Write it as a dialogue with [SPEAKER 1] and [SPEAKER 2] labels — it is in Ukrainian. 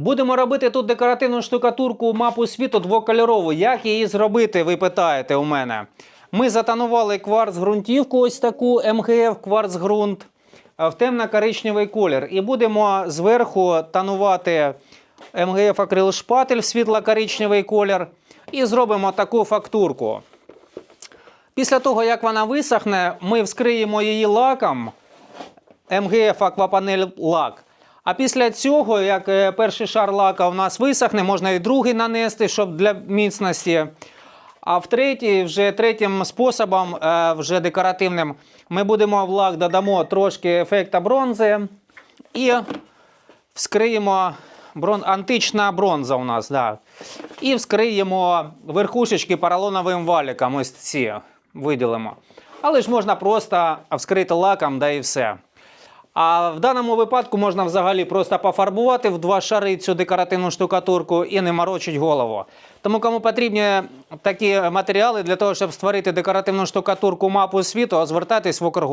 [SPEAKER 1] Будемо робити тут декоративну штукатурку мапу світу двокольорову. Як її зробити, ви питаєте у мене. Ми затонували кварц ґрунтівку, ось таку МГФ кварц ґрунт е, в темно-коричневий колір. І будемо зверху тонувати МГФ акрил шпатель в світло-коричневий колір. І зробимо таку фактурку. Після того, як вона висохне, ми вскриємо її лаком. МГФ Аквапанель лак. А після цього, як е, перший шар лака у нас висохне, можна і другий нанести, щоб для міцності. А в третій, вже третім способом, е, вже декоративним, ми будемо в лак додамо трошки ефекта бронзи і вскриємо брон... антична бронза у нас. Да. І вскриємо верхушечки поролоновим валіком. Ось ці виділимо. Але ж можна просто вскрити лаком, да і все. А в даному випадку можна взагалі просто пофарбувати в два шари цю декоративну штукатурку і не морочить голову. Тому кому потрібні такі матеріали для того, щоб створити декоративну штукатурку мапу світу, звертайтесь в Укргу.